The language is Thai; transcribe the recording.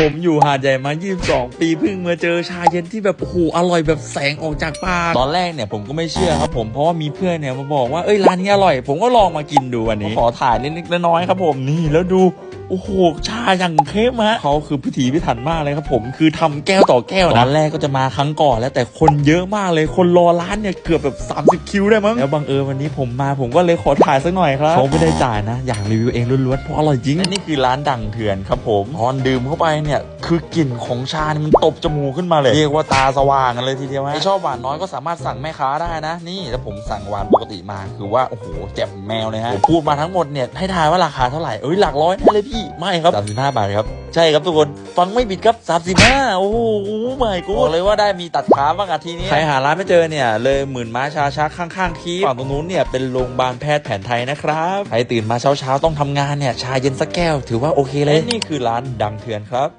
ผมอยู่หาดใหญ่มา 22 ปีเพิ่งมาเจอชาเย็นที่แบบโอ้โหอร่อยแบบแสงออกจากปากตอนแรกเนี่ยผมก็ไม่เชื่อครับผมเพราะว่ามีเพื่อนเนี่ยมาบอกว่าเอ้ยร้านนี้อร่อย ผมก็ลองมากินดูวันนี้ ขอถ่ายเล็กๆน้อยๆครับผมนี่แล้วดู โอ้โห ชาอย่างเข้มฮะเขาคือพิถีพิถันมากเลยครับผม คือทำแก้วต่อแก้วนะตอนแรกก็จะมาครั้งก่อนแล้วแต่คนเยอะมากเลย คนรอร้านเนี่ยเกือบแบบ 30 คิวได้มั้ง แล้วบังเอิญวันนี้ผมมาผมก็เลยขอถ่ายสักหน่อยครับ เขาไม่ได้จ่ายนะ อยากรีวิวเองล้วนๆ เพราะอร่อยจริงและนี่คือร้านดังเถื่อนครับผมพอนดื่มเข้าไปเนี่ย คือกลิ่นของชาเนี่ยมันตบจมูกขึ้นมาเลย เรียกว่าตาสว่างกันเลยทีเดียวฮะใครชอบหวานน้อยก็สามารถสั่งแม่ค้าได้นะ นี่แล้วผมสั่งหวานปกติมาคือว่า โอ้โหแจ่มแมวเลยฮะผมพูดมาทั้งหมดเนี่ยให้ทายว่าราคาเท่าไหร่ เอ้ยหลักร้อยแน่เลยพี่ ไม่ครับ35บาทครับ ใช่ครับทุกคนฟังไม่ผิดครับ35โอ้โหไม่กูบอกเลยว่าได้มีตัดขาบ้างอาทีนี้ใครหาร้านไม่เจอเนี่ยเลยหมื่นม้าชาชักข้างๆคีฝั่งตรงนู้นเนี่ยเป็นโรงพยาบาลแพทย์แผนไทยนะครับใครตื่นมาเช้าๆต้องทำงานเนี่ยชาเย็นสักแก้ว ถือว่าโอเคเลยนี่คือร้านดังเถื่อนครับ